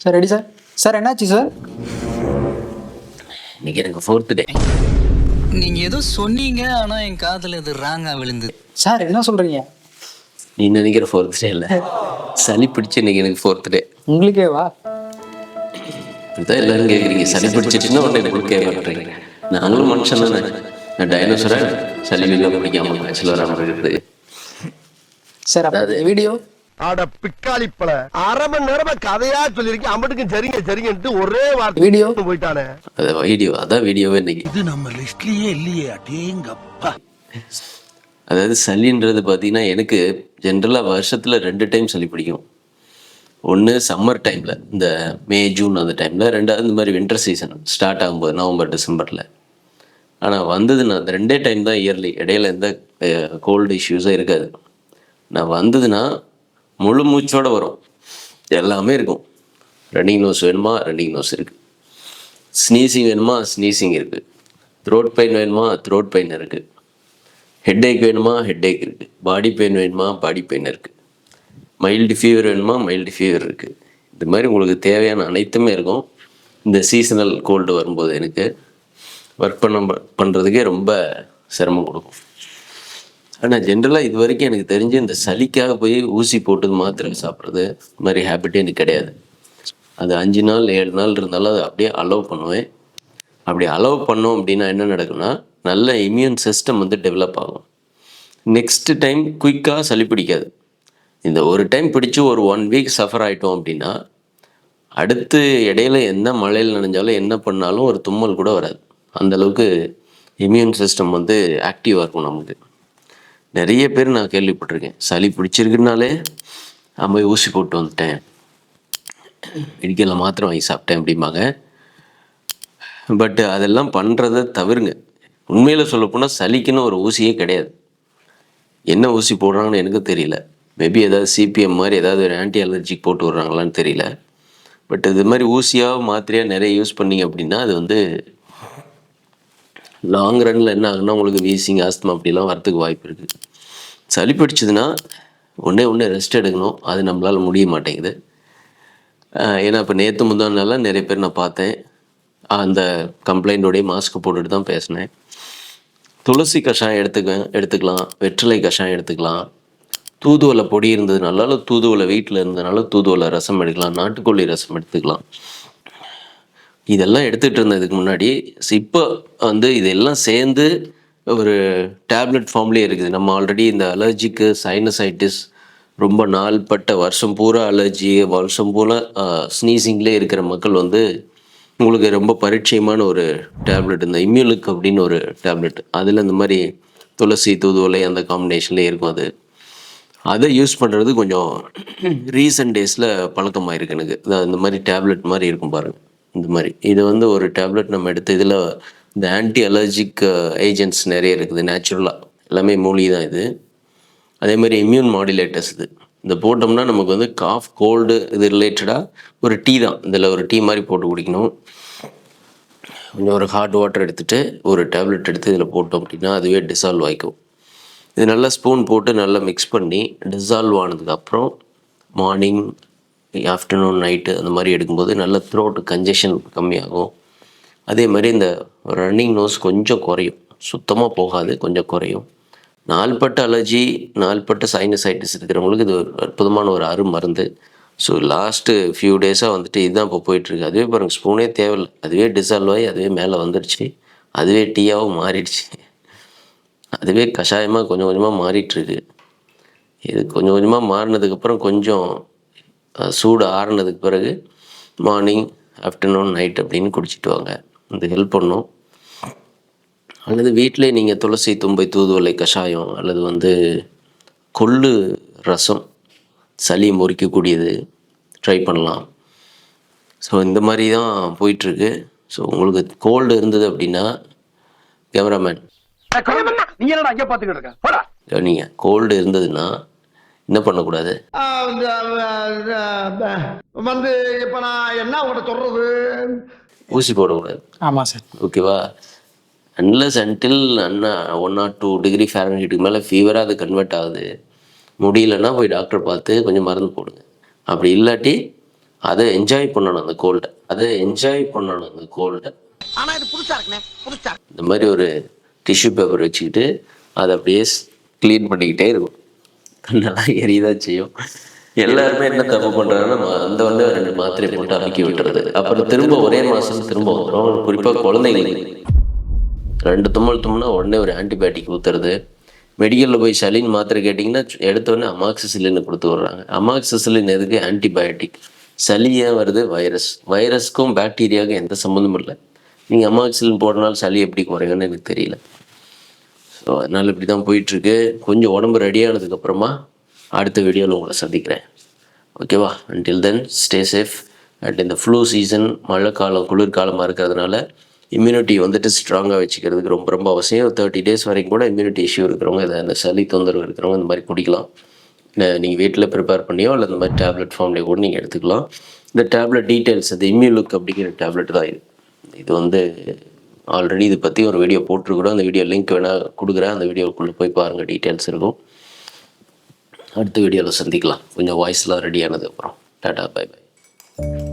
Sir ready sir sir என்னாச்சு sir இன்னைக்கு எனக்கு ஃபோர்த்து டே நீங்க ஏதோ சொன்னீங்க ஆனா என் காதுல இது ராங்கா விழுந்தது. சார் என்ன சொல்கிறீங்க நீ நினைக்கிற ஃபோர்த் டே இல்லை. சளி பிடிச்சு இன்னைக்கு எனக்கு ஃபோர்த் டே உங்களுக்கே வா இதுதான் எல்லாரும் கேட்குறீங்க சளி பிடிச்சிச்சுன்னா உடனே எனக்கு கேட்க மாட்டேறீங்க நாங்களும் மனுஷன் தானே. நான் டைனோசரை சளி வீடியோ பிடிக்காம வராமல் இருக்குது சார் அப்போ வீடியோ அட பிக்காளிப்பல அரை மணி நேரமா கதையா சொல்லிருக்கேன் அம்பட்டுக்கும் சரிங்க சரிங்கன்ட்டு ஒரே வார்த்தை வீடியோ போயிட்டானே. அது வீடியோ அதான் வீடியோவே இன்னைக்கு. இது நம்ம லிஸ்ட்லயே இல்லையே அடேங்கப்பா. அதாவது சளின்றது பார்த்தீங்கன்னா எனக்கு ஜென்ரலாக வருஷத்தில் ரெண்டு டைம் சளி பிடிக்கும். ஒன்று சம்மர் டைமில் இந்த மே ஜூன் அந்த டைமில் ரெண்டாவது இந்த மாதிரி வின்டர் சீசன் ஸ்டார்ட் ஆகும்போது நவம்பர் டிசம்பரில். ஆனால் வந்ததுன்னா அந்த ரெண்டே டைம் தான் இயர்லி இடையில எந்த கோல்டு இஷ்யூஸும் இருக்காது. நான் வந்ததுன்னா முழு மூச்சோட வரும். எல்லாமே இருக்கும். ரன்னிங் நோஸ் வேணுமா? ரன்னிங் நோஸ் இருக்குது ஸ்னீசிங் வேணுமா? ஸ்னீசிங் இருக்குது த்ரோட் பெயின் வேணுமா? த்ரோட் பெயின் இருக்குது ஏக் வேணுமா? ஹெட்டேக் இருக்குது பாடி பெயின் வேணுமா? பாடி பெயின் இருக்குது மைல்டு ஃபீவர் வேணுமா? மைல்டு ஃபீவர் இருக்குது இந்த மாதிரி உங்களுக்கு தேவையான அனைத்துமே இருக்கும். இந்த சீசனல் கோல்டு வரும்போது எனக்கு ஒர்க் பண்ண பண்ணுறதுக்கே ரொம்ப சிரமம் கொடுக்கும். ஆனால் ஜென்ரலாக இது வரைக்கும் எனக்கு தெரிஞ்சு இந்த சளிக்காக போய் ஊசி போட்டு மாத்திரை சாப்பிட்றது இந்த மாதிரி ஹேபிட்டே எனக்கு கிடையாது. அது அஞ்சு நாள் ஏழு நாள் இருந்தாலும் அதை அப்படியே அலோவ் பண்ணுவேன். அப்படி அலோவ் பண்ணோம் அப்படின்னா என்ன நடக்கும்னா நல்ல இம்யூன் சிஸ்டம் வந்து டெவலப் ஆகும். நெக்ஸ்ட் டைம் குயிக்காக சளி பிடிக்காது. இந்த ஒரு டைம் பிடிச்சி ஒரு ஒன் வீக் சஃபர் ஆகிட்டோம் அப்படின்னா அடுத்து இடையில என்ன மழையில் நனைஞ்சாலும் என்ன பண்ணாலும் ஒரு தும்மல் கூட வராது. அந்தளவுக்கு இம்யூன் சிஸ்டம் வந்து ஆக்டிவாக இருக்கும் நமக்கு. நிறைய பேர் நான் கேள்விப்பட்டிருக்கேன். சளி பிடிச்சிருக்குனாலே நான் போய் ஊசி போட்டு வந்துட்டேன். இடிக்கல மாத்திரம் வாங்கி சாப்பிட்டேன் அப்படிம்பாங்க. பட் அதெல்லாம் பண்ணுறத தவிருங்க. உண்மையில் சொல்லப்போனால் சளிக்குன்னு ஒரு ஊசியே கிடையாது. என்ன ஊசி போடுறாங்கன்னு எனக்கு தெரியல. மேபி ஏதாவது சிபிஎம் மாதிரி ஏதாவது ஒரு ஆன்டி அலர்ஜிக் போட்டு விட்றாங்களான்னு தெரியல. பட் இது மாதிரி ஊசியாக மாத்திரையாக நிறைய யூஸ் பண்ணீங்க அப்படின்னா அது வந்து லாங் ரனில் என்ன ஆகுனா உங்களுக்கு வீசிங் ஆஸ்துமா அப்படிலாம் வரத்துக்கு வாய்ப்பு இருக்குது சளி பிடிச்சதுன்னா ஒன்றே ஒன்று ரெஸ்ட் எடுக்கணும். அது நம்மளால் முடிய மாட்டேங்குது. ஏன்னா இப்போ நேற்று முந்தானாலாம் நிறைய பேர் நான் பார்த்தேன். அந்த கம்ப்ளைண்ட்டோடய மாஸ்க் போட்டுட்டு தான் பேசினேன். துளசி கஷாயம் எடுத்துக்க எடுத்துக்கலாம். வெற்றிலை கஷாயம் எடுத்துக்கலாம். தூதுவலை பொடி இருந்ததுனால தூதுவளை வீட்டில் இருந்ததுனால தூதுவலை ரசம் எடுக்கலாம். நாட்டுக்கோழி ரசம் எடுத்துக்கலாம். இதெல்லாம் எடுத்துகிட்டு இருந்ததுக்கு முன்னாடி இப்போ வந்து இதெல்லாம் சேர்ந்து ஒரு டேப்லெட் ஃபார்ம்லேயே இருக்குது. நம்ம ஆல்ரெடி இந்த அலர்ஜிக்கு சைனசைட்டிஸ் ரொம்ப நாள்பட்ட வருஷம் பூரா அலர்ஜி வருஷம் பூரா ஸ்னீசிங்லேயே இருக்கிற மக்கள் வந்து உங்களுக்கு ரொம்ப பரிச்சயமான ஒரு டேப்லெட் இந்த இம்யூலுக் அப்படின்னு ஒரு டேப்லெட் அதில் இந்த மாதிரி துளசி தூதுவளை அந்த காம்பினேஷன்லேயே இருக்கும் அது. அதை யூஸ் பண்ணுறது கொஞ்சம் ரீசெண்ட் டேஸில் பழக்கமாயிருக்கு எனக்கு. இந்த மாதிரி டேப்லெட் மாதிரி இருக்கும் பாருங்கள் இந்த மாதிரி. இது வந்து ஒரு டேப்லெட் நம்ம எடுத்து இதில் இந்த ஆன்டி அலர்ஜிக் ஏஜென்ட்ஸ் நிறைய இருக்குது நேச்சுரலாக எல்லாமே மூலிகை தான் இது. அதே மாதிரி இம்யூன் மாடுலேட்டர்ஸ் இது. இந்த போட்டோம்னா நமக்கு வந்து காஃப் கோல்டு இது ரிலேட்டடாக ஒரு டீ தான். இதில் ஒரு டீ மாதிரி போட்டு குடிக்கணும். கொஞ்சம் ஒரு ஹாட் வாட்டர் எடுத்துகிட்டு ஒரு டேப்லெட் எடுத்து இதில் போட்டோம் அப்படின்னா அதுவே டிசால்வ் ஆகிக்கும் இது நல்லா ஸ்பூன் போட்டு நல்லா மிக்ஸ் பண்ணி டிசால்வ் ஆனதுக்கப்புறம் மார்னிங் ஆஃப்டர்நூன் நைட்டு அந்த மாதிரி எடுக்கும்போது நல்ல த்ரோட்டு கன்ஜெஷன் கம்மியாகும். அதே மாதிரி இந்த ரன்னிங் நோஸ் கொஞ்சம் குறையும். சுத்தமாக போகாது கொஞ்சம் குறையும். நாள்பட்ட அலர்ஜி நாள்பட்ட சைனசைட்டிஸ் இருக்கிறவங்களுக்கு இது ஒரு அற்புதமான ஒரு அரு மருந்து. ஸோ லாஸ்ட்டு ஃபியூ டேஸாக வந்துட்டு இதுதான் இப்போ போயிட்டுருக்கு. அதுவே பாருங்கள் ஸ்பூனே தேவையில்லை. அதுவே டிசால்வ் ஆகி அதுவே மேலே வந்துடுச்சு அதுவே டீயாகவும் மாறிடுச்சு. அதுவே கஷாயமாக கொஞ்சம் கொஞ்சமாக மாறிட்டுருக்கு. இது கொஞ்சம் கொஞ்சமாக மாறினதுக்கப்புறம் கொஞ்சம் சூடு ஆறுனதுக்கு பிறகு மார்னிங் ஆஃப்டர்நூன் நைட் அப்படின்னு குடிச்சிட்டு வாங்க. இது ஹெல்ப் பண்ணும். அல்லது வீட்டிலே நீங்கள் துளசி தும்பை தூதுவளை கஷாயம் அல்லது வந்து கொள்ளு ரசம் சளி முறிக்கக்கூடியது ட்ரை பண்ணலாம். ஸோ இந்த மாதிரி தான் போயிட்டுருக்கு. ஸோ உங்களுக்கு கோல்டு இருந்தது அப்படின்னா கேமராமேன் நீ என்னடா அங்கே பாத்துக்கிட்டு இருக்க? போடா. கவனிங்க கோல்டு இருந்ததுன்னா என்ன பண்ணக்கூடாது? வந்து இப்ப நான் என்ன உங்கள்ட்ட சொல்றது? ஊசி போடக்கூடாது. ஆமாம் சார் ஓகேவா? அன்லஸ் அன்டில் அண்ணா ஒன் நாட் டூ டிகிரி ஃபேரன்ஹீட்டுக்கு மேலே ஃபீவராக அது கன்வெர்ட் ஆகுது. முடியலன்னா போய் டாக்டர் பார்த்து கொஞ்சம் மருந்து போடுங்க. அப்படி இல்லாட்டி அதை என்ஜாய் பண்ணணும் அந்த கோல்டை அதை என்ஜாய் பண்ணணும் அந்த கோல்டை ஆனா இது புதுசா இருக்குண்ணே புதுசா இந்த மாதிரி ஒரு டிஷ்யூ பேப்பர் வச்சுக்கிட்டு அதை அப்படியே க்ளீன் பண்ணிக்கிட்டே இருக்கும் கண்ணெல்லாம் எரியதான் செய்யும். எல்லாருமே என்ன தப்பு பண்றாங்கன்னா அந்த வந்து ரெண்டு மாத்திரை போட்டு அமைக்கி விட்டுறது. அப்புறம் திரும்ப ஒரே மாசம் திரும்ப வந்துடும் குறிப்பாக குழந்தைங்களுக்கு. ரெண்டு தும்மல் தும்னா உடனே ஒரு ஆன்டிபயோட்டிக் ஊத்துறது. மெடிக்கலில் போய் சளின்னு மாத்திரை கேட்டிங்கன்னா எடுத்த உடனே அமாக்சிசிலின்னு கொடுத்து விட்றாங்க. அமாக்சிசிலின் எதுக்கு? ஆன்டிபயோட்டிக் சளி ஏன் வருது? வைரஸ் வைரஸ்க்கும் பாக்டீரியாவுக்கும் எந்த சம்மந்தமும் இல்லை. நீங்கள் அமாக்சிலின் போடுறனால சளி எப்படி குறையும்னு எனக்கு தெரியல. ஸோ அதனால் இப்படி தான் போயிட்டுருக்கு. கொஞ்சம் உடம்பு ரெடியானதுக்கப்புறமா அடுத்த வீடியோவில் உங்களை சந்திக்கிறேன். ஓகேவா until then stay safe and இந்த ஃப்ளூ சீசன் மழை காலம் குளிர்காலமாக இருக்கிறதுனால இம்யூனிட்டி வந்துட்டு ஸ்ட்ராங்காக வச்சுக்கிறதுக்கு ரொம்ப ரொம்ப அவசியம். தேர்ட்டி டேஸ் வரைக்கும் கூட இம்யூனிட்டி இஷ்யூ இருக்கிறவங்க இதை இந்த சளி தொந்தரவு இருக்கிறவங்க இந்த மாதிரி குடிக்கலாம். நீங்கள் வீட்டில் ப்ரிப்பேர் பண்ணியோ இல்லை இந்த மாதிரி டேப்லெட் ஃபார்ம்லேயே கூட நீங்கள் எடுத்துக்கலாம். இந்த டேப்லெட் டீட்டெயில்ஸ் இந்த இம்யூலுக் அப்படிங்கிற டேப்லெட் தான் இது. இது வந்து ஆல்ரெடி இதை பற்றி ஒரு வீடியோ போட்டிருக்கிறோம். அந்த வீடியோ லிங்க் வேணால் கொடுக்குறேன். அந்த வீடியோக்குள்ளே போய் பாருங்கள் டீட்டெயில்ஸ் இருக்கும். அடுத்த வீடியோவில் சந்திக்கலாம். கொஞ்சம் வாய்ஸ்லாம் ரெடியானது அப்புறம். Tata bye by